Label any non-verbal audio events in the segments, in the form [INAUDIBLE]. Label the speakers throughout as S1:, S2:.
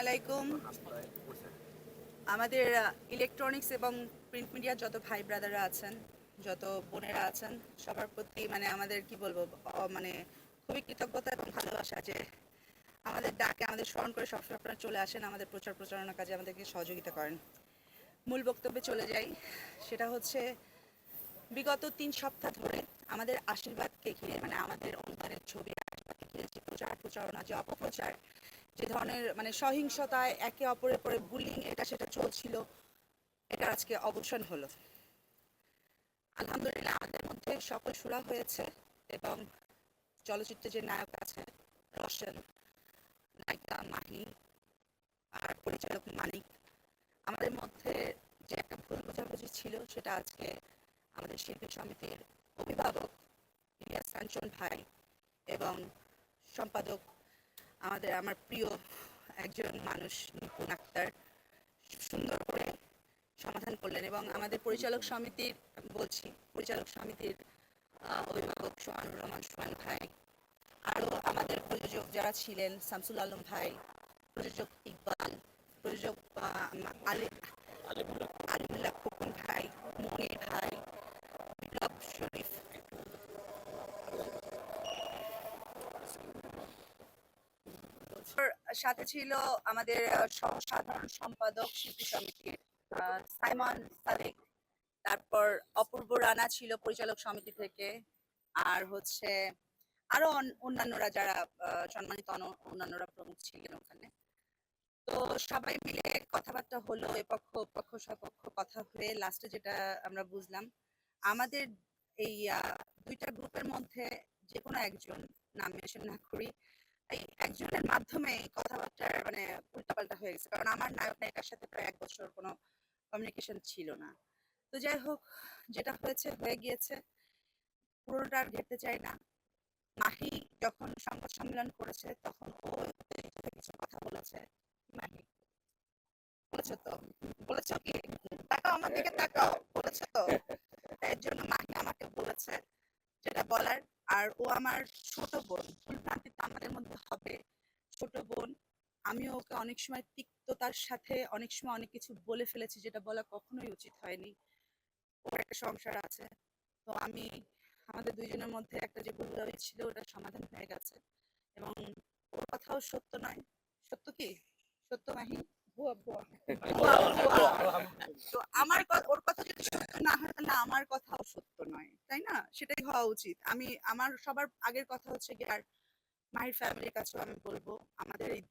S1: আলাইকুম। আমাদের ইলেকট্রনিক্স এবং প্রিন্ট মিডিয়ার যত ভাই ব্রাদাররা আছেন, যত বোনেরা আছেন, সবার প্রতি মানে আমাদের কি বলব মানে খুবই কৃতজ্ঞতা এবং ভালোবাসা যে আমাদের ডাকে আমাদের স্মরণ করে সবসময় আপনারা চলে আসেন, আমাদের প্রচার প্রচারণার কাজে আমাদেরকে সহযোগিতা করেন। মূল বক্তব্যে চলে যাই, সেটা হচ্ছে বিগত তিন সপ্তাহ ধরে আমাদের আশীর্বাদকে ঘিরে মানে আমাদের অনুদানের ছবি, আশীর্বাদকে ঘিরে যে প্রচার প্রচারণা, যে অপপ্রচার যে ধরনের মানে সহিংসতায় একে অপরের পরে বুলিং এটা সেটা চলছিল, এটা আজকে অবসান হলো। আলহামদুলিল্লাহ আমাদের মধ্যে সকল সুরা হয়েছে এবং চলচ্চিত্রে যে নায়ক আছে, রোশন, নায়িকা মাহি আর পরিচালক মানিক, আমাদের মধ্যে যে একটা ভুল বোঝাবুঝি ছিল সেটা আজকে আমাদের শিল্পী সমিতির অভিভাবক ইলিয়াস কাঞ্চন ভাই এবং সম্পাদক আমাদের, আমার প্রিয় একজন মানুষ নিপুণ আক্তার সুন্দর করে সমাধান করলেন এবং আমাদের পরিচালক সমিতির, বলছি, পরিচালক সমিতির অভিভাবক সোহানুর রহমান সোহান ভাই আরও আমাদের প্রযোজক যারা ছিলেন, শামসুল আলম ভাই, প্রযোজক ইকবাল, প্রযোজক আলিম আলিমুল্লাহ খোকন ভাই, মনির ভাই, বিপ্লব শরীফ সাথে ছিল আমাদের সাধারণ সম্পাদক শিল্পী সমিতির সাইমন সাদিক। তারপর অপূর্ব রানা ছিল পরিচালক সমিতি থেকে। আর হচ্ছে আরও অন্যান্যরা যারা সম্মানিত অন্যান্যরা প্রমুখ ছিলেন ওখানে। তো সবাই মিলে কথাবার্তা হলো এ পক্ষ পক্ষ সপক্ষ কথা হয়ে লাস্টে যেটা আমরা বুঝলাম, আমাদের এই দুইটা গ্রুপের মধ্যে যে কোনো একজন, নাম মেনশন না করি একজনের মাধ্যমে মানে উল্টাপাল্টা হয়ে গেছে। কারণ আমার নায়ক নায়িকার সাথে প্রায় এক বছর কোনো কমিউনিকেশন ছিল না। তো যাই হোক, যেটা হয়েছে, হয়ে গিয়েছে। পুরোটা আর ঘেরতে চাই না। মাহি যখন সংবাদ সম্মেলন করেছে, তখন ও কিছু কথা বলেছে। মাহি, বলেছ তো? কি? তাকাও আমার দিকে, তাকাও। তো? এর জন্য মাহি আমাকে বলেছে যেটা বলার। আর ও আমার ছোট বোন ভুলভ্রান্তি তো আমাদের মধ্যে হবে ছোট বোন আমিও ওকে অনেক সময় তিক্ততার সাথে অনেক সময় অনেক কিছু বলে ফেলেছি যেটা বলা কখনোই উচিত হয়নি। ওর একটা সংসার আছে। তো আমি, আমাদের দুইজনের মধ্যে একটা যে ভুল বোঝাবুঝি ছিল ওটা সমাধান হয়ে গেছে। এবং ওর কথাও সত্য নয়। সত্য কি? সত্য মাহি। তো আমার ওর কথা যদি সত্য না হয়, তাহলে আমার কথাও সত্য নয়। তাই না? সেটাই হওয়া উচিত। আমি, আমার সবার আগের কথা হচ্ছে কি আর মাহির ফ্যামিলির কাছেও আমি বলব। আমাদের এই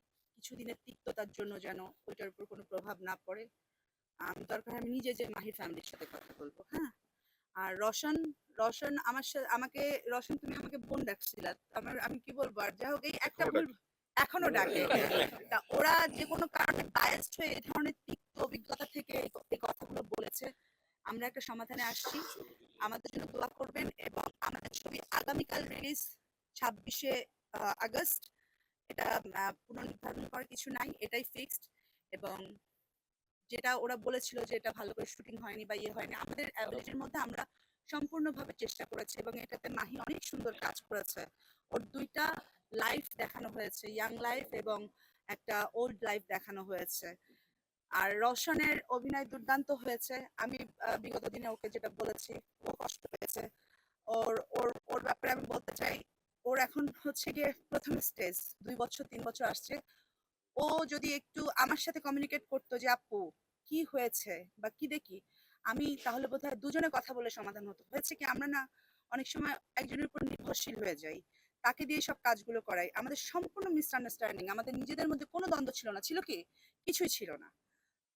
S1: কিছুদিনের তিক্ততার জন্য যেন ওইটার উপর কোনো প্রভাব না পড়ে। আমি দরকার আমি নিজে যে মাহির ফ্যামিলির সাথে কথা বলব হ্যাঁ? আর রশন রশন আমার সাথে আমাকে রশন তুমি আমাকে বোন ডাকছিলা আমার আমি কি বলব? আর যাই হোক এই একটা ভুল এখনও ডাকে। তা ওরা যে কোনো কারণে বায়াসড হয়ে এই ধরনের তিক্ত অভিজ্ঞতা থেকে এই কথাগুলো বলেছে। আমরা একটা সমাধানে আসছি। আমাদের জন্য দোয়া করবেন এবং আমাদের ছবি আগামীকাল রিলিজ ছাব্বিশে আগস্ট। এটা পুনর্নির্ধারণ করার কিছু নাই, এটাই ফিক্সড এবং যেটা ওরা বলেছিল যে এটা ভালো করে শুটিং হয়নি বা ইয়ে হয়নি, আমাদের অ্যাবিলিটির মধ্যে আমরা সম্পূর্ণভাবে চেষ্টা করেছি এবং এটাতে মাহি অনেক সুন্দর কাজ করেছে। ওর দুইটা লাইফ দেখানো হয়েছে ইয়াং লাইফ এবং একটা ওল্ড লাইফ দেখানো হয়েছে। আর রওশনের অভিনয় দুর্দান্ত হয়েছে, আমি বিগত দিনে ওকে যেটা বলেছি, ও কষ্ট পেয়েছে। ওর ওর ওর ব্যাপারে আমি বলতে চাই ওর এখন হচ্ছে গিয়ে প্রথম স্টেজ দুই বছর, তিন বছর আসছে। ও যদি একটু আমার সাথে কমিউনিকেট করতো যে, আপু, কি হয়েছে বা কি দেখি? আমি তাহলে বোধহয় দুজনে কথা বলে সমাধান হতো। হয়েছে কি, আমরা না অনেক সময় একজনের উপর নির্ভরশীল হয়ে যাই। তাকে দিয়ে সব কাজগুলো করাই। আমাদের সম্পূর্ণ মিসআন্ডারস্ট্যান্ডিং আমাদের নিজেদের মধ্যে কোনো দ্বন্দ্ব ছিল না। ছিল কি? কিছুই ছিল না।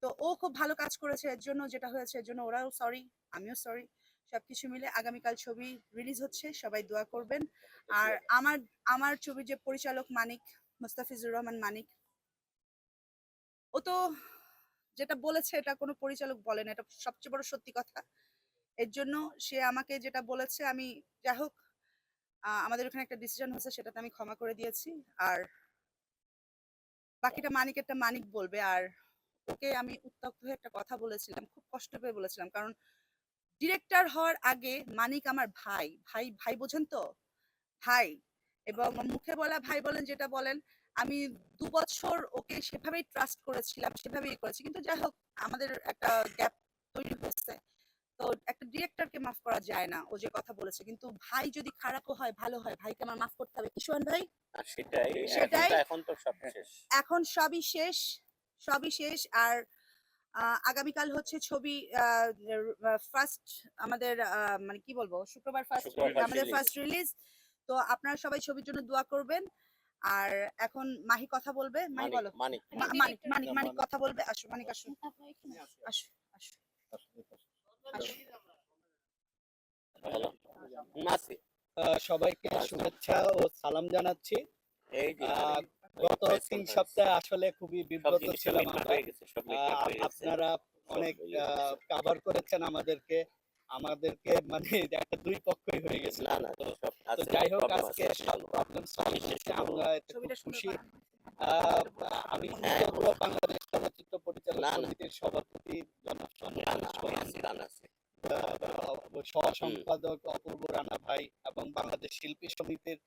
S1: তো ও খুব ভালো কাজ করেছে। এর জন্য যেটা হয়েছে, এর জন্য ওরাও সরি আমিও সরি সবকিছু মিলে আগামীকাল ছবি রিলিজ হচ্ছে সবাই দোয়া করবেন। আর আমার আমার ছবির যে পরিচালক মানিক মুস্তাফিজুর রহমান মানিক ও তো যেটা বলেছে এটা কোনো পরিচালক বলেন এটা সবচেয়ে বড় সত্যি কথা। এর জন্য সে আমাকে যেটা বলেছে আমি যাই হোক আমাদের ওখানে একটা ডিসিশন হয়েছে সেটাতে আমি ক্ষমা করে দিয়েছি। আর বাকিটা মানিকেরটা মানিক বলবে। আর ওকে আমি উত্তপ্ত হয়ে একটা কথা বলেছিলাম খুব কষ্ট পেয়ে বলেছিলাম। কারণ ডিরেক্টর হওয়ার আগে মানিক আমার ভাই। ভাই ভাই বোঝেন তো? ভাই। এবং মুখে বলা ভাই বলেন যেটা বলেন আমি দু বছর ওকে সেভাবেই ট্রাস্ট করেছিলাম সেভাবেই করেছি। কিন্তু যাই হোক আমাদের একটা গ্যাপ তৈরি হয়েছে। তো একটা ডিরেক্টরকে মাফ করা যায় না ও যে কথা বলেছে। কিন্তু ভাই যদি খারাপও হয় ভালো হয় ভাইকে আমার মাফ করতে হবে। কিশোর ভাই?
S2: সেটাই এখন
S1: সেটাই।
S2: এখন তো সব শেষ।
S1: এখন সবই শেষ সবই শেষ। আর আগামীকাল হচ্ছে ছবি ফার্স্ট আমাদের আহ, মানে কি বলব শুক্রবার ফার্স্ট আমাদের ফার্স্ট রিলিজ তো আপনারা সবাই ছবির জন্য দোয়া করবেন। আর এখন মাহি কথা বলবে? মাহি
S2: মানিক
S1: বলো।
S2: মানিক।
S1: মানিক মানিক মানিক কথা বলবে? আসো মানিক আসো। আসো। আসো আসো।
S3: আহ, সবাইকে শুভেচ্ছা ও সালাম জানাচ্ছি। গত তিন। সপ্তাহে আসলে খুবই বিব্রত ছিলাম। আপনারা অনেক। কাভার করেছেন আমাদেরকে আমাদেরকে মানে [LAUGHS] একটা দুই পক্ষই হয়ে গেছে
S2: না না
S3: তো যাই হোক আজকে সব প্রবলেম সলভ হয়েছে আমরা এতে খুব খুশি আমি
S2: হ্যাঁ।
S3: বাংলাদেশ চলচ্চিত্র পরিচালক
S2: না, না।
S3: সমিতির সভাপতি জনাব
S2: আছে।
S3: সহ সম্পাদক অপূর্ব রানা ভাই এবং বাংলাদেশ শিল্পী সমিতির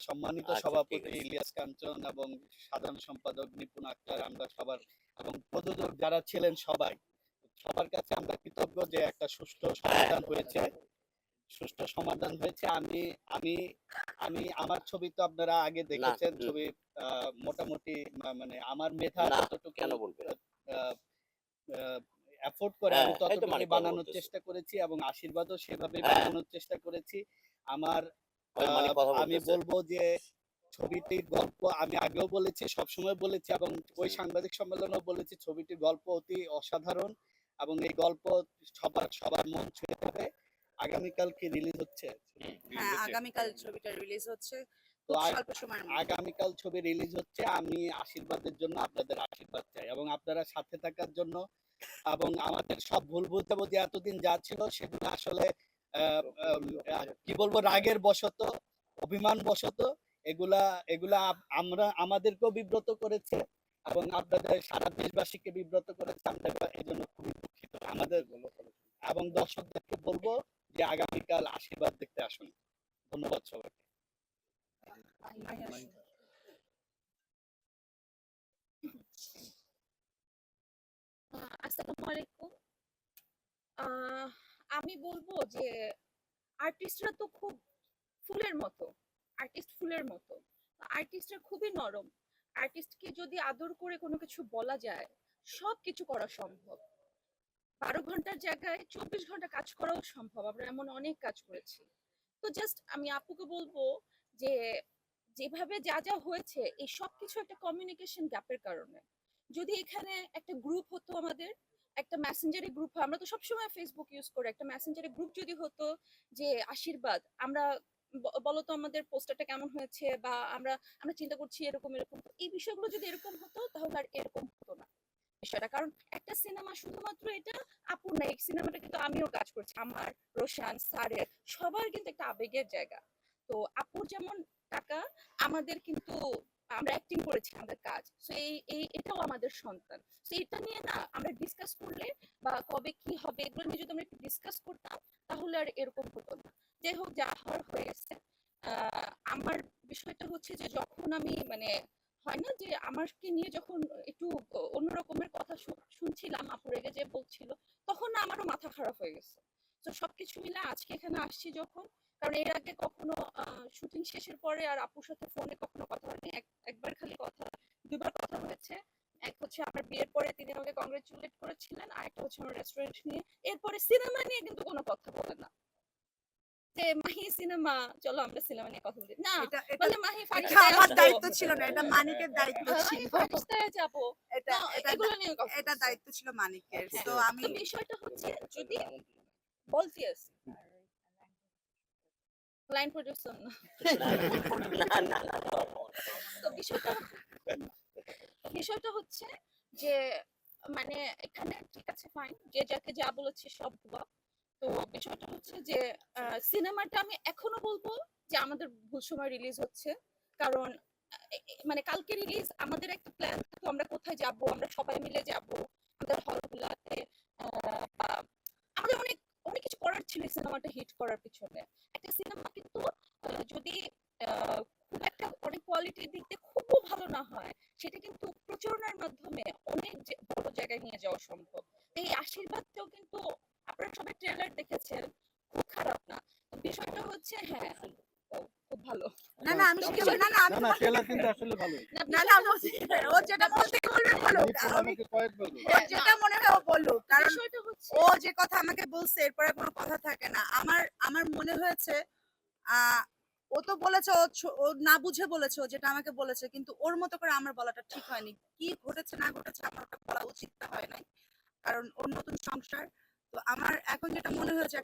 S3: সম্মানিত
S2: আচ্ছা,
S3: সভাপতি ইলিয়াস কাঞ্চন এবং সাধারণ সম্পাদক নিপুণ আক্তার আমরা সবার এবং প্রযোজক যারা ছিলেন সবাই সবার কাছে আমরা কৃতজ্ঞ যে একটা সুষ্ঠু সমাধান হয়েছে। সুষ্ঠু সমাধান হয়েছে। আমি আমি আমি আমার ছবি তো আপনারা আগে দেখেছেন ছবি আহ, মোটামুটি মানে আমার মেধা যতটুকু
S2: কেন বলবে
S3: এফোর্ড করে আমি
S2: হ্যাঁ, তো
S3: ততটুকু বানানোর চেষ্টা করেছি এবং আশীর্বাদও সেভাবে
S2: হ্যাঁ।
S3: বানানোর চেষ্টা করেছি। আমার আমি বলব যে ছবিটির গল্প আমি আগেও বলেছি সবসময় বলেছি এবং ওই সাংবাদিক সম্মেলনেও বলেছি ছবিটির গল্প অতি অসাধারণ এবং এই গল্প সবার সবার মন ছুঁয়ে যাবে। আগামীকাল কি রিলিজ হচ্ছে?
S1: হ্যাঁ আগামীকাল ছবিটা রিলিজ হচ্ছে।
S3: আগামীকাল ছবি রিলিজ হচ্ছে আমি আশীর্বাদের জন্য আপনাদের আশীর্বাদ চাই এবং আপনারা সাথে থাকার জন্য এবং আমাদের সব ভুল বুঝাবুঝি এতদিন যা ছিল সেগুলো আসলে কি বলব রাগের বশত অভিমান বশত এগুলা এগুলা আমরা আমাদেরকেও বিব্রত করেছে এবং আপনাদের সারা দেশবাসীকে বিব্রত করেছে আমরা এই জন্য খুবই দুঃখিত আমাদের এবং দর্শকদেরকে বলব যে আগামীকাল আশীর্বাদ দেখতে আসুন। ধন্যবাদ সবাইকে।
S4: আসসালামু আলাইকুম। আহ, আমি বলব যে আর্টিস্টরা তো খুব ফুলের মতো আর্টিস্ট ফুলের মতো। আর্টিস্টরা খুবই নরম। আর্টিস্টকে যদি আদর করে কোনো কিছু বলা যায়, সব কিছু করা সম্ভব। বারো ঘণ্টার জায়গায় চব্বিশ ঘণ্টা কাজ করাও সম্ভব। আমরা এমন অনেক কাজ করেছি। তো জাস্ট আমি আপুকে বলব যে, যেভাবে যা যা হয়েছে, এই সব কিছু একটা কমিউনিকেশন গ্যাপের কারণে। যদি এখানে একটা গ্রুপ হতো আমাদের একটা মেসেঞ্জারে গ্রুপ আমরা তো সবসময় ফেসবুক ইউজ করি। একটা মেসেঞ্জারে গ্রুপ যদি হতো যে, আশীর্বাদ, আমরা ব- বলো তো আমাদের পোস্টারটা কেমন হয়েছে বা আমরা আমরা চিন্তা করছি এরকম এরকম। এই বিষয়গুলো যদি এরকম হতো, তাহলে আর এরকম হতো না বিষয়টা। কারণ একটা সিনেমা শুধুমাত্র এটা আপুর না, এই সিনেমাটা কিন্তু আমিও কাজ করছি। আমার, রোশান স্যারের সবার কিন্তু একটা আবেগের জায়গা। তো আপুর যেমন টাকা, আমাদের কিন্তু আমরা অ্যাক্টিং করেছি আমাদের কাজ। তো এই এই, এটাও আমাদের সন্তান। তো এটা নিয়ে না আমরা ডিসকাস করলে বা কবে কি হবে, এগুলো নিয়ে যদি আমরা একটু ডিসকাস করতাম, তাহলে আর এরকম হতো না। যাই হোক, যা হওয়ার আমার বিষয়টা হচ্ছে যে, যখন আমি মানে হয় না যে আমাকে নিয়ে যখন একটু অন্য রকমের কথা শুনছিলাম আপুর রেগে যে বলছিল, তখন না আমারও মাথা খারাপ হয়ে গেছে। তো সবকিছু মিলে আজকে এখানে আসছি যখন। কারণ এর আগে কখনো শুটিং শেষের পরে আর আপুর সাথে ফোনে কখনো কথা হয়নি। একবার খালি কথা দুবার কথা হয়েছে। এক হচ্ছে আমার বিয়ের পরে তিনি আমাকে কংগ্রেচুলেট করেছিলেন আর একটা হচ্ছে আমার রেস্টুরেন্ট নিয়ে। এরপরে সিনেমা নিয়ে কিন্তু কোনো কথা বলে না। যে মাহি সিনেমা চলো আমরা সিনেমা নিয়ে কথা বলি। না
S1: এটা
S4: মাহি
S1: আমার দায়িত্ব ছিল না এটা মানিকের দায়িত্ব
S4: মাহি
S1: ছিল।
S4: ফারিস্তায় যাব।
S1: এটা
S4: এগুলো নিয়ে কথা
S1: এটা দায়িত্ব ছিল মানিকের।
S4: হ্যাঁ।
S1: তো
S4: তো
S1: আমি
S4: বিষয়টা হচ্ছে যদি বলছি লাইন বিষয়টা হচ্ছে যে মানে এখানে ঠিক আছে ফাইন যে যাকে যা বলেছে সব তো বিষয়টা হচ্ছে যে সিনেমাটা আমি এখনও বলব যে আমাদের ভুল সময় রিলিজ হচ্ছে। কারণ মানে কালকে রিলিজ আমাদের একটা প্ল্যান থাকতো আমরা কোথায় যাব, আমরা সবাই মিলে যাব, আমাদের হলগুলাতে আমাদের অনেক অনেক কিছু করার ছিল সিনেমাটা হিট করার পিছনে। একটা সিনেমা কিন্তু যদি খুব একটা অনেক কোয়ালিটির দিক দিয়ে খুব ভালো না হয়, সেটা কিন্তু প্রচারণার মাধ্যমে অনেক বড় জায়গায় নিয়ে যাওয়া সম্ভব। এই আশীর্বাদটাও কিন্তু আপনারা সবাই ট্রেলার দেখেছেন, খুব খারাপ না। বিষয়টা হচ্ছে হ্যাঁ খুব ভালো।
S1: না না আমি না না আমি
S3: না কিন্তু আসলে ভালো।
S1: না না ও যেটা বলতে বলবে আমি
S3: আমাকে বলেছে।
S1: যেটা মনে হয় ও কারণ ও যে কথা আমাকে বলছে এরপরে কোনো কথা থাকে না। আমার আমার মনে হয়েছে আহ, ও তো বলেছে ও ও না বুঝে বলেছে ও যেটা আমাকে বলেছে কিন্তু ওর মতো করে আমার বলাটা ঠিক হয়নি। কি ঘটেছে না ঘটেছে আমার ওটা বলা উচিত হয় নাই কারণ ওর নতুন সংসার। তো আমার এখন যেটা মনে হয়েছে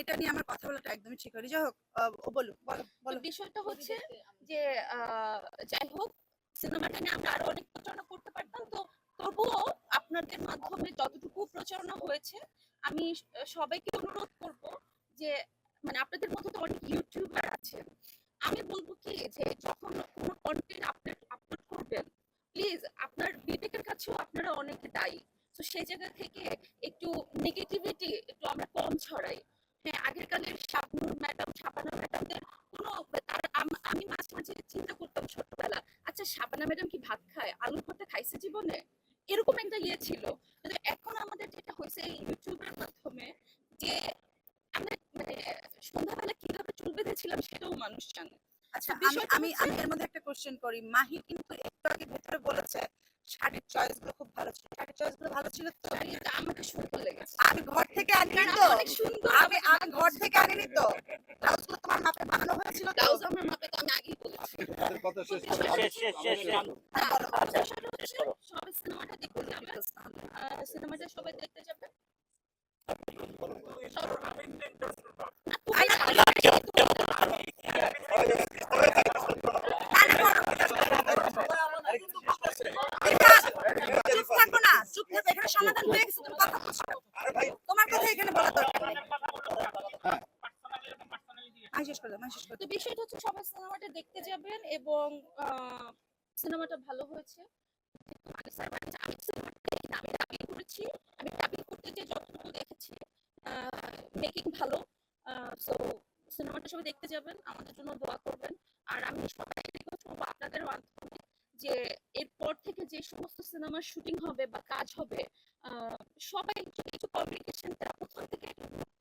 S1: এটা নিয়ে আমার কথা বলাটা একদমই ঠিক হয়নি। যাই হোক বলুক বলো
S4: বিষয়টা হচ্ছে যে আহ, যাই হোক সিনেমাটা নিয়ে আমরা আরও অনেক প্রচারণা করতে পারতাম। তো তবুও আপনাদের মাধ্যমে যতটুকু প্রচারণা হয়েছে আমি সবাইকে অনুরোধ করব যে মানে আপনাদের মধ্যে তো অনেক ইউটিউবার আছে। আমি বলব কি যে যখন কোনো কন্টেন্ট আপলোড আপলোড করবেন প্লিজ আপনার বিবেকের কাছেও আপনারা অনেক দায়ী। তো সেই জায়গা থেকে একটু নেগেটিভিটি একটু আমরা কম ছড়াই। হ্যাঁ আগের কালের শাবনুর ম্যাডাম শাবানা ম্যাডামদের কোনো তারা আমি মাঝে মাঝে চিন্তা করতাম ছোটবেলা আচ্ছা শাবানা ম্যাডাম কি ভাত খায়? আলু ভর্তা খাইছে জীবনে? এরকম একটা ইয়ে ছিল। কিন্তু এখন আমাদের যেটা হয়েছে ইউটিউবের মাধ্যমে যে আমরা মানে সন্ধ্যাবেলা কীভাবে চুল বেঁধেছিলাম সেটাও মানুষ জানে।
S1: আচ্ছা আমি আমি এর মধ্যে একটা কোশ্চেন করি। মাহি কিন্তু একটু আগে ভেতরে বলেছে শাড়ির চয়েসগুলো খুব ভালো ছিল শাড়ির চয়েসগুলো ভালো ছিল তো
S4: আমাকে সুন্দর লেগেছে।
S1: আমি ঘর থেকে আনিনি তো। আমি আমি ঘর থেকে আনিনি তো ব্লাউজগুলো তোমার মাপে বানানো হয়েছিল তো
S4: ব্লাউজ আমার মাপে তো আমি আগেই বলেছি
S3: তাদের কথা শেষ
S4: শেষ,
S3: করো।
S2: শেষ, শেষ, শেষ, শেষ।
S1: হ্যাঁ, বলো।
S4: আচ্ছা, বিষয়টা হচ্ছে সবাই সিনেমাটা দেখতে যাবেন আহ, সিনেমাটা সবাই দেখতে যাবেন
S1: আই না,
S2: না, কেউ কেউ
S1: চুপ থাকো না চুপ থাকো এখানে সমাধান হয়ে গেছে তুমি কথা বলছো না। তোমার কথা এখানে বলা দরকার নেই আমি শেষ করে দাও আমি শেষ করে
S4: তো
S1: দাও।
S4: বিষয়টা হচ্ছে সবাই সিনেমাটা দেখতে যাবেন এবং আহ, সিনেমাটা ভালো হয়েছে মানে সিনেমাটা আমি সিনেমাটা দেখি না, আমি ডাবিং করেছি আমি ডাবিং করতে যে যতটুকু দেখেছি মেকিং ভালো সো সিনেমাটা সবাই দেখতে যাবেন আমাদের জন্য দোয়া করবেন আর আমি সবাই রিকোয়েস্ট করব আপনাদের মাধ্যমে যে এরপর থেকে যে সমস্ত সিনেমার শুটিং হবে বা কাজ হবে সবাই একটু একটু কমিউনিকেশনটা প্রথম থেকে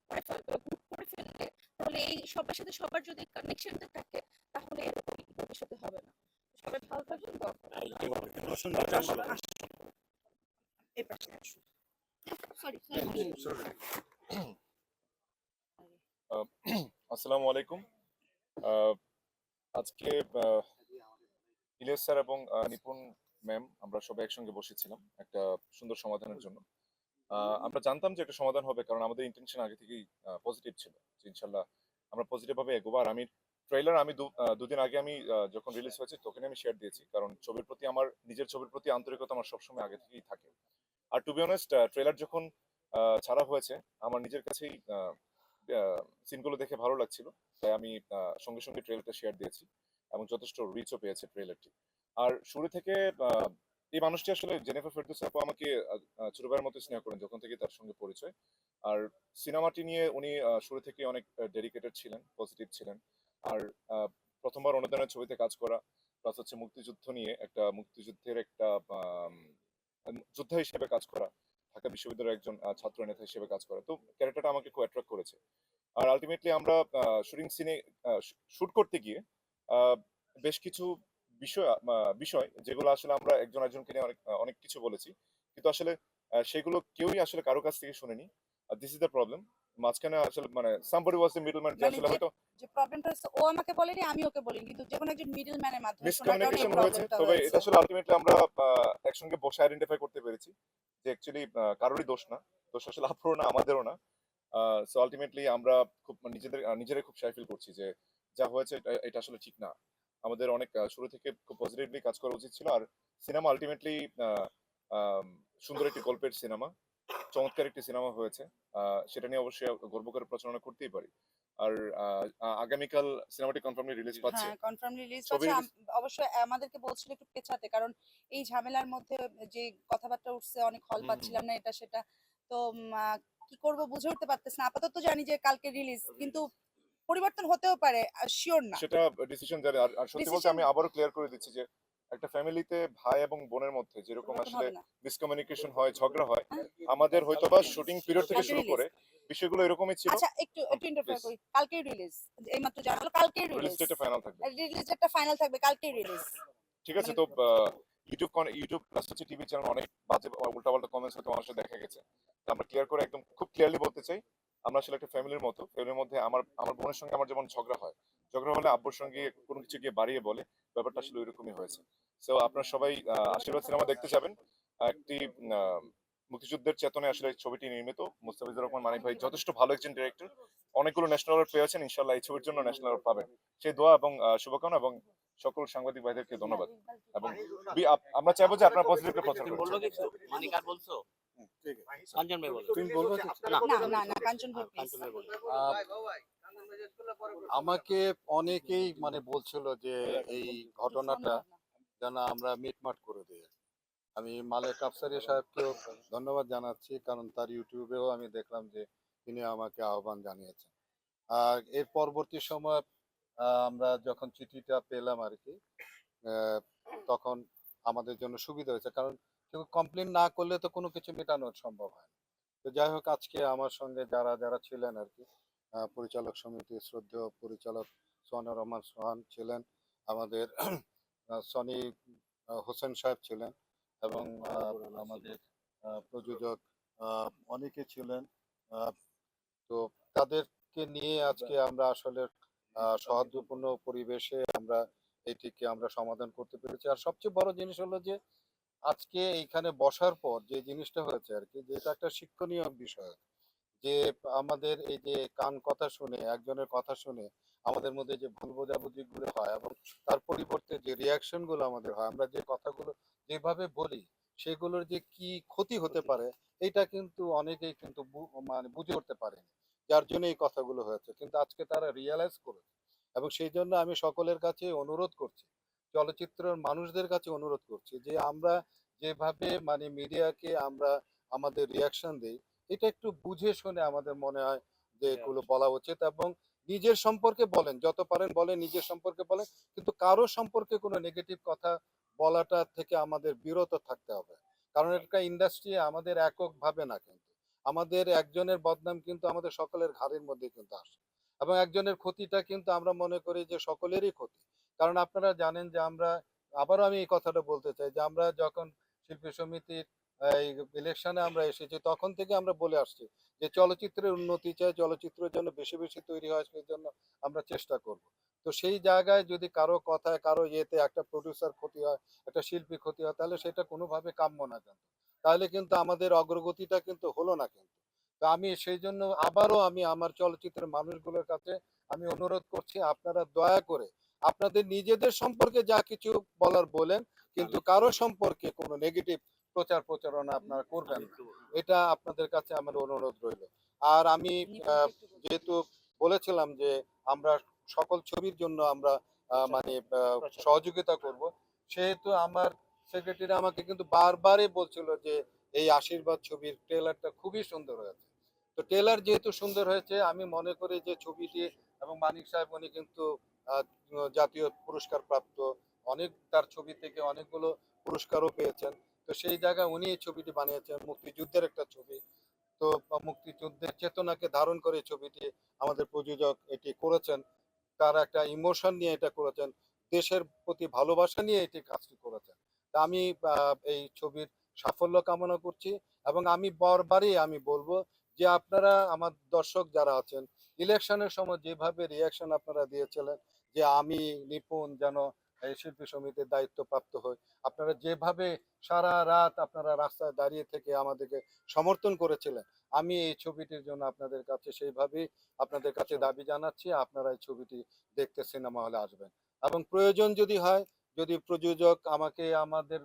S4: করে ফেলবে group করে ফেললে তাহলে এই সবার সাথে সবার যদি কানেকশনটা থাকে তাহলে এরকম ভবিষ্যতে হবে না। সবাই ভালো থাকবেন. [CLEARS THROAT]
S5: আসসালামু আলাইকুম। আহ, আজকে ইলিয়াস স্যার এবং নিপুণ ম্যাম আমরা সবাই একসঙ্গে বসেছিলাম একটা সুন্দর সমাধানের জন্য। আমরা জানতাম যে একটা সমাধান হবে কারণ আমাদের ইন্টেনশন আগে থেকেই পজিটিভ ছিল ইনশাল্লাহ আমরা পজিটিভ ভাবে এগোবো। আর আমি ট্রেলার আমি দুদিন আগে আমি যখন রিলিজ হয়েছে তখন আমি শেয়ার দিয়েছি কারণ ছবির প্রতি আমার, নিজের ছবির প্রতি আন্তরিকতা আমার সবসময় আগে থেকেই থাকে। আর টু বি অনেস্ট ট্রেলার যখন ছাড়া হয়েছে আমার নিজের কাছেই সিনগুলো দেখে ভালো লাগছিল। তাই আমি সঙ্গে সঙ্গে ট্রেলারটা শেয়ার দিয়েছি এবং যথেষ্ট রিচও পেয়েছে ট্রেলারটি আর শুরু থেকে এই মানুষটি আসলে জেনেফার ফেরদৌস আপু আমাকে আহ, আহ, ছোট ভাইয়ের মতো স্নেহ করেন যখন থেকে তার সঙ্গে পরিচয়। আর সিনেমাটি নিয়ে উনি শুরু থেকে অনেক ডেডিকেটেড ছিলেন পজিটিভ ছিলেন। আর প্রথমবার অনুদানের ছবিতে কাজ করা প্লাস হচ্ছে মুক্তিযুদ্ধ নিয়ে একটা মুক্তিযুদ্ধের একটা যোদ্ধা হিসেবে কাজ করা ঢাকা বিশ্ববিদ্যালয়ের একজন ছাত্র নেতা হিসেবে কাজ করা। তো ক্যারেক্টারটা আমাকে খুব অ্যাট্রাক্ট করেছে। আর আলটিমেটলি আমরা শুটিং সিনে শুট করতে গিয়ে বেশ কিছু বিষয় বিষয় যেগুলো আসলে আমরা একজন একজনকে নিয়ে অনেক অনেক কিছু বলেছি। কিন্তু আসলে সেগুলো কেউই আসলে কারও কাছ থেকে শুনেনি। দিস ইজ দ্য প্রবলেম মাঝখানে আসলে মানে সামবডি ওয়াজ দ্য মিডলম্যান যে
S1: মানে
S5: আসলে হয়তো
S1: যে প্রবলেমটা ও আমাকে বলেনি আমি ওকে বলিনি। কিন্তু যখন একজন মিডল ম্যানের মাধ্যমে
S5: মিসকমিউনিকেশন হয়েছে। তবে এটা আসলে আলটিমেটলি আমরা একসঙ্গে বসে আইডেন্টিফাই করতে পেরেছি যে অ্যাকচুয়ালি কারোরই দোষ না। দোষ আসলে আপনারও না আমাদেরও না। সো আলটিমেটলি আমরা খুব মানে নিজেদের নিজেরাই খুব সাই ফিল করছি যে যা হয়েছে এটা আসলে ঠিক না। আমাদের অনেক শুরু থেকে খুব পজিটিভলি কাজ করা উচিত ছিল। আর সিনেমা আলটিমেটলি সুন্দর একটি গল্পের সিনেমা চমৎকার একটি সিনেমা হয়েছে। সেটা নিয়ে অবশ্যই গর্ব করে প্রচারণা করতেই পারি। আর আগামীকাল সিনেমাটি কনফার্মলি রিলিজ পাচ্ছে।
S1: হ্যাঁ কনফার্ম রিলিজ আছে অবশ্যই আমাদেরকে বলছিল একটু পেছাতে কারণ এই ঝামেলার মধ্যে যে কথাবার্তা উঠছে অনেক হল পাচ্ছিলাম না এটা সেটা। তো কি করব বুঝে উঠতে পারতেছ না। আপাতত জানি যে কালকে রিলিজ কিন্তু পরিবর্তন হতেও পারে শিওর না।
S5: সেটা ডিসিশন জানি। আর সত্যি বলতে আমি আবারও ক্লিয়ার করে দিচ্ছি যে একটা ফ্যামিলিতে ভাই এবং বোনের মধ্যে যেরকম আসলে মিসকমিউনিকেশন হয় ঝগড়া হয়
S1: হ্যাঁ।
S5: আমাদের হয়তোবা শুটিং পিরিয়ড থেকে শুরু করে বিষয়গুলো এরকমই ছিল।
S1: আচ্ছা একটু একটু ইন্টারফেয়ার করি। কালকেই রিলিজ এইমাত্র জানা হলো কালকেই
S5: রিলিজ
S1: রিলিজ
S5: ডেটে ফাইনাল থাকবে।
S1: রিলিজ একটা ফাইনাল থাকবে কালকে রিলিজ
S5: ঠিক আছে তো ইউটিউব ইউটিউব প্লাস হচ্ছে টিভি চ্যানেল অনেক বাজে উল্টাপাল্টা কমেন্টস হয়তো মানুষের দেখা গেছে। তো আমরা ক্লিয়ার করে একদম খুব ক্লিয়ারলি বলতে চাই আমরা আসলে একটা ফ্যামিলির মতো ফ্যামিলির মধ্যে আমার আমার বোনের সঙ্গে আমার যেমন ঝগড়া হয়, ঝগড়া হলে আব্বুর সঙ্গে কোনো কিছু গিয়ে বাড়িয়ে বলে, ব্যাপারটা আসলে ওইরকমই হয়েছে। সো আপনারা সবাই আশীর্বাদ সিনেমা দেখতে যাবেন। একটি মুক্তিযুদ্ধের চেতনায় আসলে ছবিটি নির্মিত। মুস্তাফিজুর রহমান, মানিক ভাই যথেষ্ট ভালো একজন ডিরেক্টর অনেকগুলো ন্যাশনাল অ্যাওয়ার্ড পেয়েছেন ইনশাল্লাহ এই ছবির জন্য ন্যাশনাল অ্যাওয়ার্ড পাবেন। সেই দোয়া এবং শুভকামনা এবং সকল সাংবাদিক ভাইদেরকে ধন্যবাদ। এবং আমরা চাইব যে আপনারা পজিটিভলি প্রচার করুন।
S2: বলল কিছু মানিক আর বলছো কাঞ্চন ভাই বলো।
S6: তুমি বলব
S2: না
S1: না না না কাঞ্চন ভাই
S2: কাঞ্চন ভাই বলো।
S6: আমাকে অনেকেই মানে বলছিল যে এই ঘটনাটা যেন আমরা মিটমাট করে দিই। আমি মালেক আফসারি সাহেবকেও ধন্যবাদ জানাচ্ছি কারণ তার ইউটিউবেও আমি দেখলাম যে তিনি আমাকে আহ্বান জানিয়েছেন। আর এর পরবর্তী সময় আহ, আমরা যখন চিঠিটা পেলাম আর কি আহ, তখন আমাদের জন্য সুবিধা হয়েছে। কারণ কমপ্লেন না করলে তো কোনো কিছু মেটানো সম্ভব হয় না। তো যাই হোক আজকে আমার সঙ্গে যারা যারা ছিলেন আর কি পরিচালক সমিতির শ্রদ্ধেয় পরিচালক সোহানুর রহমান সোহান ছিলেন আমাদের সনি হোসেন সাহেব ছিলেন এবং আমাদের প্রযোজক অনেকে ছিলেন তো তাদেরকে নিয়ে আজকে আমরা আসলে আহ, সৌহার্দ্যপূর্ণ পরিবেশে আমরা এটিকে আমরা সমাধান করতে পেরেছি। আর সবচেয়ে বড় জিনিস হলো যে আজকে এইখানে বসার পর যে জিনিসটা হয়েছে আর কি যে এটা একটা শিক্ষণীয় বিষয়। যে আমাদের এই যে কান কথা শুনে, একজনের কথা শুনে আমাদের মধ্যে যে ভুল বোঝাবুঝি গুলো হয় এবং তার পরিবর্তে যে রিয়াকশনগুলো আমাদের হয়, আমরা যে কথাগুলো যেভাবে বলি, সেগুলোর যে কি ক্ষতি হতে পারে, এটা কিন্তু অনেকেই কিন্তু মানে বুঝে উঠতে পারেনি, যার জন্য এই কথাগুলো হয়েছে। কিন্তু আজকে তারা রিয়েলাইজ করেছে এবং সেই জন্য আমি সকলের কাছে অনুরোধ করছি চলচ্চিত্রের মানুষদের কাছে অনুরোধ করছি যে আমরা যেভাবে মানে মিডিয়াকে আমরা আমাদের রিয়াকশন দেই এটা একটু বুঝে শুনে আমাদের মনে হয় যে এগুলো বলা উচিত এবং নিজের সম্পর্কে বলেন যত পারেন বলেন নিজের সম্পর্কে বলেন কিন্তু কারও সম্পর্কে কোনো নেগেটিভ কথা বলাটা থেকে আমাদের বিরত থাকতে হবে। কারণ একটা ইন্ডাস্ট্রি আমাদের এককভাবে না কিন্তু। আমাদের একজনের বদনাম কিন্তু আমাদের সকলের ঘাড়ের মধ্যে কিন্তু আসে। এবং একজনের ক্ষতিটা কিন্তু আমরা মনে করি যে সকলেরই ক্ষতি। কারণ আপনারা জানেন যে আমরা, আবারও আমি এই কথাটা বলতে চাই যে আমরা যখন শিল্পী সমিতির, এই ইলেকশনে আমরা এসেছি, তখন থেকে আমরা বলে আসছি যে চলচ্চিত্রের উন্নতি চাই চলচ্চিত্রের জন্য বেশি বেশি তৈরি হয়, সেই জন্য আমরা চেষ্টা করব। তো সেই জায়গায় যদি কারও কথায়, কারও ইয়েতে একটা প্রডিউসার ক্ষতি হয়, একটা শিল্পী ক্ষতি হয়, তাহলে সেটা কোনোভাবে কাম্য না কিন্তু। তাহলে কিন্তু আমাদের অগ্রগতিটা কিন্তু হলো না কিন্তু। তো আমি সেই জন্য আবারও আমি আমার চলচ্চিত্রের মানুষগুলোর কাছে আমি অনুরোধ করছি, আপনারা দয়া করে আপনাদের নিজেদের সম্পর্কে যা কিছু বলার বলেন কিন্তু কারও সম্পর্কে কোনো নেগেটিভ প্রচার প্রচারণা আপনারা করবেন এটা আপনাদের কাছে আমার অনুরোধ রইল। আর আমি যেহেতু বলেছিলাম যে আমরা সকল ছবির জন্য আমরা মানে সহযোগিতা করব। সেহেতু আমার সেক্রেটারি আমাকে কিন্তু বারবারই বলছিল যে এই আশীর্বাদ ছবির ট্রেলারটা খুবই সুন্দর হয়েছে। তো ট্রেলার যেহেতু সুন্দর হয়েছে আমি মনে করি যে ছবিটি এবং মানিক সাহেব উনি কিন্তু জাতীয় পুরস্কার প্রাপ্ত অনেক তার ছবি থেকে অনেকগুলো পুরস্কারও পেয়েছেন। তো সেই জায়গায় উনি এই ছবিটি বানিয়েছেন, মুক্তিযুদ্ধের একটা ছবি। তো মুক্তিযুদ্ধের চেতনাকে ধারণ করে ছবিটি আমাদের প্রযোজক এটি করেছেন। তার একটা ইমোশন নিয়ে এটা করেছেন। দেশের প্রতি ভালোবাসা নিয়ে এটি কাজটি করেছেন। তা আমি এই ছবির সাফল্য কামনা করছি এবং আমি বারবারই আমি বলব যে আপনারা, আমার দর্শক যারা আছেন, ইলেকশনের সময় যেভাবে রিয়াকশন আপনারা দিয়েছিলেন যে আমি নিপুণ যেন এই শিল্পী সমিতির দায়িত্বপ্রাপ্ত হই। আপনারা যেভাবে সারা রাত আপনারা রাস্তায় দাঁড়িয়ে থেকে আমাদেরকে সমর্থন করেছিলেন আমি এই ছবিটির জন্য আপনাদের কাছে সেইভাবেই আপনাদের কাছে দাবি জানাচ্ছি আপনারা এই ছবিটি দেখতে সিনেমা হলে আসবেন। এবং প্রয়োজন যদি হয় যদি প্রযোজক আমাকে আমাদের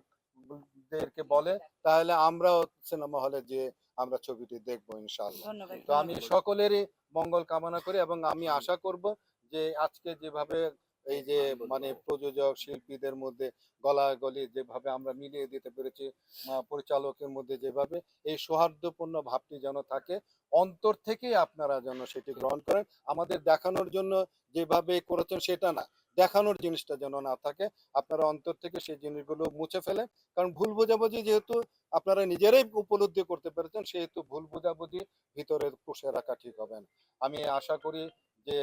S6: দেরকে বলে তাহলে আমরাও সিনেমা হলে যে আমরা ছবিটি দেখব ইনশাআল্লাহ। তো আমি সকলেরই মঙ্গল কামনা করি এবং আমি আশা করব যে আজকে যেভাবে এই যে মানে প্রযোজক শিল্পীদের মধ্যে গলাগলি যেভাবে আমরা মিলিয়ে দিতে পেরেছি পরিচালকের মধ্যে যেভাবে এই সৌহার্দ্যপূর্ণ ভাবটি যেন থাকে অন্তর থেকেই আপনারা যেন সেটি গ্রহণ করেন। আমাদের দেখানোর জন্য যেভাবে করেছেন সেটা না দেখানোর জিনিসটা যেন না থাকে। আপনারা অন্তর থেকে সেই জিনিসগুলো মুছে ফেলেন। কারণ ভুল বোঝাবুঝি যেহেতু আপনারা নিজেরাই উপলব্ধি করতে পেরেছেন সেহেতু ভুল বোঝাবুঝি ভিতরে পুষে রাখা ঠিক হবে না। আমি আশা করি যে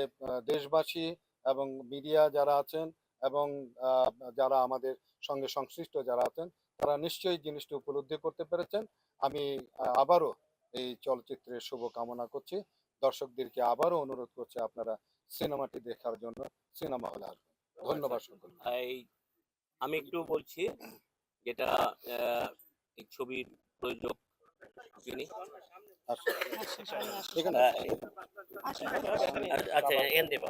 S6: দেশবাসী এবং মিডিয়া যারা আছেন এবং যারা আমাদের সঙ্গে সংশ্লিষ্ট যারা আছেন, তারা নিশ্চয়ই জিনিসটি উপলব্ধি করতে পেরেছেন। আমি আবারও এই চলচ্চিত্রের শুভ কামনা করছি। দর্শকদেরকে আবারও অনুরোধ করছি আপনারা সিনেমাটি দেখার জন্য সিনেমা হলে আসবেন। ধন্যবাদ
S2: এই আমি একটু বলছি, যেটা ছবির প্রযোজক আচ্ছা এন দেবা।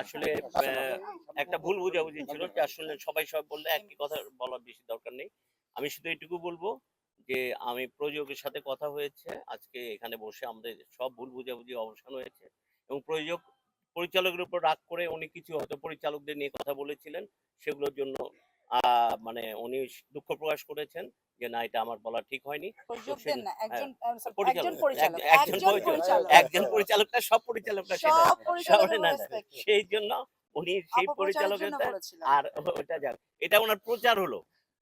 S2: আসলে একটা ভুল বোঝাবুঝি ছিল যে আসলে সবাই সব বললে একই কথা বলার বেশি দরকার নেই। আমি শুধু এটুকু বলব যে আমি প্রযোজকের সাথে কথা হয়েছে। আজকে এখানে বসে আমাদের সব ভুল বুঝাবুঝি অবসান হয়েছে এবং প্রযোজক পরিচালকের উপর রাগ করে উনি কিছু হয়তো পরিচালকদের নিয়ে কথা বলেছিলেন। সেগুলোর জন্য আহ, মানে উনি দুঃখ প্রকাশ করেছেন। যে না এটা আমার বলা ঠিক হয়নি।
S1: একজন একজন
S2: পরিচালকটা সব পরিচালকটা। সেই জন্য উনি সেই পরিচালকের। আর ওটা যাক এটা ওনার প্রচার হলো।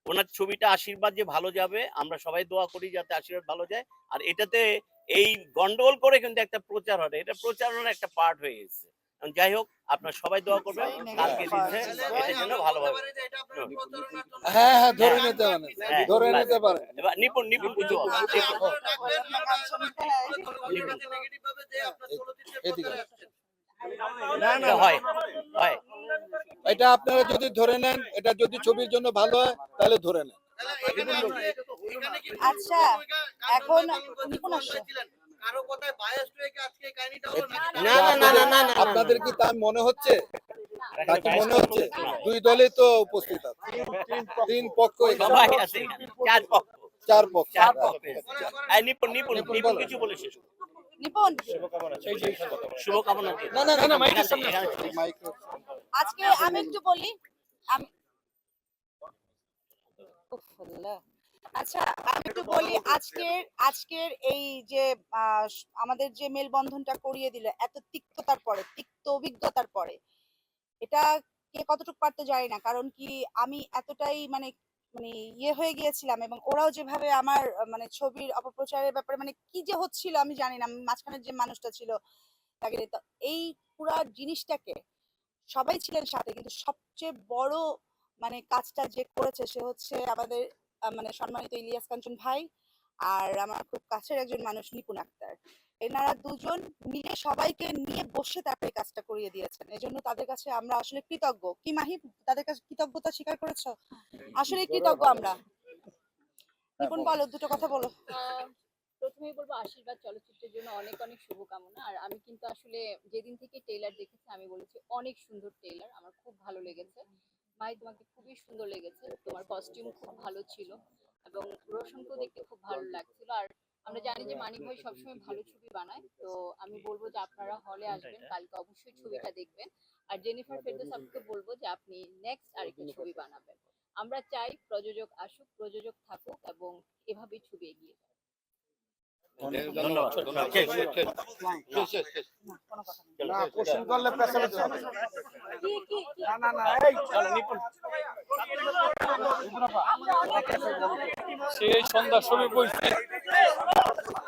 S2: ওনার ছবিটা আশীর্বাদ যে ভালো যাবে আমরা সবাই দোয়া করি যাতে আশীর্বাদ ভালো যায়। আর এটাতে এই গন্ডগোল করে কিন্তু একটা প্রচার হয় এটা প্রচারণার একটা পার্ট হয়ে গেছে। যাই হোক আপনার সবাই দোয়া করবেন কালকে. দিচ্ছে এটার জন্য ভালোভাবে
S6: হ্যাঁ হ্যাঁ ধরে নিতে পারেন
S2: হ্যাঁ,
S6: ধরে নিতে পারেন
S2: এবার নিপুণ নিপুণ কিছু হয় হয়
S6: এটা আপনারা যদি ধরে নেন এটা যদি ছবির জন্য ভালো হয় তাহলে ধরে নেন
S1: আচ্ছা এখন
S2: না, না, না, না, না, না, না।
S6: আপনাদের কি তার মনে হচ্ছে মনে হচ্ছে দুই দলই তো উপস্থিত আছে তিন পক্ষ
S2: সবাই আছে চার পক্ষ
S6: চার পক্ষ
S2: চার পক্ষ নিপুণ নিপুণ
S6: নিপুণ
S2: নিপুণ কিছু বলে শেষ
S1: নিপুণ
S2: শুভকামনা
S6: না না না না মাইকের সামনে
S2: এখানে-
S6: আসো, মাইকের
S1: আজকে আমি একটু বলি আমি। আচ্ছা আমি একটু বলি আজকের আজকের এই যে আমাদের যে মেলবন্ধনটা করিয়ে দিল এত তিক্ততার পরে তিক্ত অভিজ্ঞতার পরে এটা কে কতটুকু পারতো জানি না। কারণ কি আমি এতটাই মানে মানে ইয়ে হয়ে গিয়েছিলাম এবং ওরাও যেভাবে আমার মানে ছবির অপপ্রচারের ব্যাপারে মানে কি যে হচ্ছিল আমি জানি না। মাঝখানের যে মানুষটা ছিল তাকে এই পুরা জিনিসটাকে সবাই ছিলেন সাথে কিন্তু সবচেয়ে বড় মানে কাজটা যে করেছে সে হচ্ছে আমাদের মানে সম্মানিত ইলিয়াস কাঞ্চন ভাই আর আমার খুব কাছের একজন মানুষ নিপুণ আক্তার। এনারা দুজন মিলে সবাইকে নিয়ে বসে তারপরে কাজটা করিয়ে দিয়েছেন। এজন্য তাদের কাছে আমরা আসলে কৃতজ্ঞ। কি মাহি তাদের কাছে কৃতজ্ঞতা স্বীকার করেছ? আসলে কৃতজ্ঞ আমরা। নিপুণ বলো দুটো কথা বলো।
S7: প্রথমেই বলব আশীর্বাদ চলচ্চিত্রের জন্য অনেক অনেক শুভকামনা। আর আমি কিন্তু আসলে যেদিন থেকে ট্রেলার দেখেছি আমি বলেছি অনেক সুন্দর ট্রেলার আমার খুব ভালো লেগেছে। ভাই তোমাকে খুবই সুন্দর লেগেছে। তোমার কস্টিউম খুব ভালো ছিল এবং রোশনকেও দেখতে খুব ভালো লাগছিল। আর আমরা জানি যে মানিক ভাই সবসময় ভালো ছবি বানায়, তো আমি বলব যে আপনারা হলে আসবেন, কালকে অবশ্যই ছবিটা দেখবেন। আর জেনিফার ফেরদৌস আপুকে বলব যে আপনি নেক্সট আরেকটা ছবি বানাবেন। আমরা চাই প্রযোজক আসুক, প্রযোজক থাকুক এবং এভাবেই ছবি এগিয়ে যাক।
S8: সেই সন্ধ্যার সময় বইছে